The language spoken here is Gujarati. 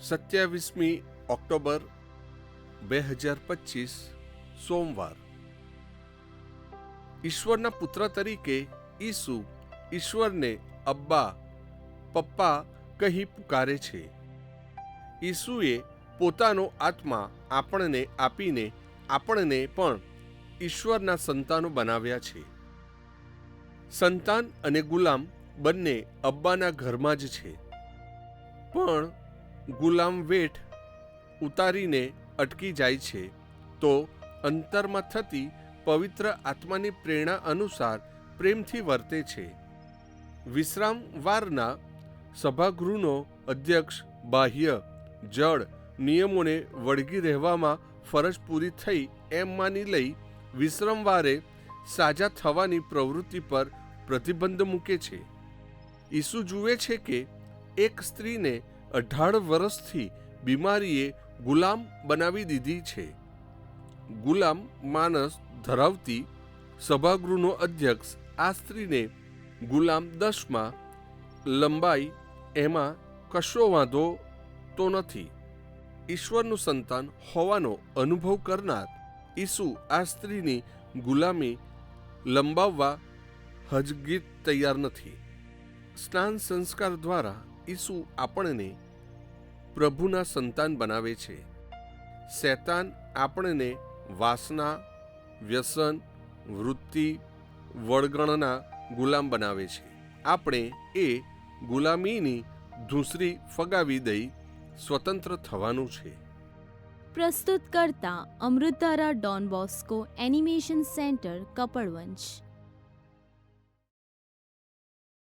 સત્યાવીસમી ઓક્ટોબર બે હજાર પચીસ, સોમવાર. ઈશ્વરના પુત્ર તરીકે ઈસુ ઈશ્વરને અબ્બા, પપ્પા કહી પુકારે છે. ઈસુએ પોતાનો આત્મા આપણને આપીને આપણને પણ ઈશ્વરના સંતાનો બનાવ્યા છે. સંતાન અને ગુલામ બંને અબ્બાના ઘરમાં જ છે. પણ ગુલામ વેઠ ઉતારીને અટકી જાય છે, તો અંતરમાં થતી પવિત્ર આત્માની પ્રેરણા અનુસાર પ્રેમથી વર્તે છે. વિશ્રામવારના સભાગૃહનો અધ્યક્ષ, બાહ્ય જળ નિયમોને વળગી રહેવામાં ફરજ પૂરી થઈ એમ માની લઈ વિશ્રમવારે સાજા થવાની પ્રવૃત્તિ પર પ્રતિબંધ મૂકે છે. ઈસુ જુએ છે કે એક સ્ત્રીને અઢાર વર્ષથી બીમારીએ ગુલામ બનાવી દીધી છે. ગુલામ માનસ ધરાવતી સભાગૃહનો અધ્યક્ષ આ સ્ત્રીને ગુલામ દસમાં લંબાઈ એમાં કશો વાંધો તો નથી. ઈશ્વરનું સંતાન હોવાનો અનુભવ કરનાર ઈસુ આ સ્ત્રીની ગુલામી લંબાવવા હજગીત તૈયાર નથી. સ્નાન સંસ્કાર દ્વારા ઈસુ આપણને પ્રભુના સંતાન બનાવે છે. શૈતાન આપણને વાસના, વ્યસન, વૃત્તિ, વળગણના ગુલામ બનાવે છે. આપણે એ ગુલામીની ધૂસરી ફગાવી દઈ સ્વતંત્ર થવાનું છે. પ્રસ્તુત કરતા Amritdhara Don Bosco animation centre Kapadvanj